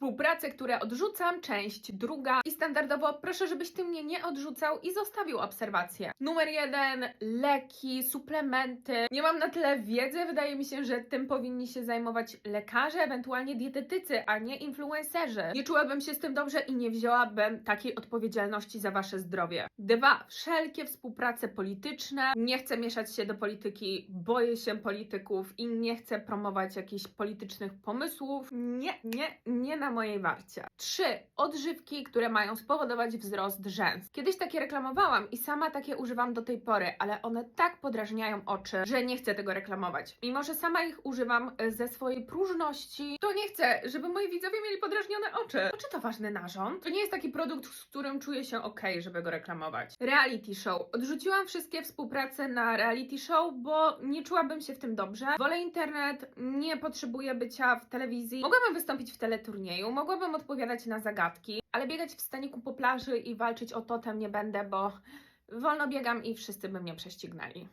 Współprace, które odrzucam, część druga. I standardowo proszę, żebyś ty mnie nie odrzucał i zostawił obserwację. Numer jeden, leki, suplementy. Nie mam na tyle wiedzy, wydaje mi się, że tym powinni się zajmować lekarze, ewentualnie dietetycy, a nie influencerzy. Nie czułabym się z tym dobrze i nie wzięłabym takiej odpowiedzialności za wasze zdrowie. Dwa, wszelkie współprace polityczne. Nie chcę mieszać się do polityki, boję się polityków i nie chcę promować jakichś politycznych pomysłów. Nie, nie, nie na mojej warcie. Trzy, odżywki, które mają spowodować wzrost rzęs. Kiedyś takie reklamowałam i sama takie używam do tej pory, ale one tak podrażniają oczy, że nie chcę tego reklamować. Mimo, że sama ich używam e, ze swojej próżności, to nie chcę, żeby moi widzowie mieli podrażnione oczy. To czy to ważny narząd? To nie jest taki produkt, z którym czuję się ok, żeby go reklamować. Reality show. Odrzuciłam wszystkie współprace na reality show, bo nie czułabym się w tym dobrze. Wolę internet, nie potrzebuję bycia w telewizji. Mogłabym wystąpić w teleturnieju, mogłabym odpowiadać na zagadki, ale biegać w staniku po plaży i walczyć o totem nie będę, bo wolno biegam i wszyscy by mnie prześcignęli.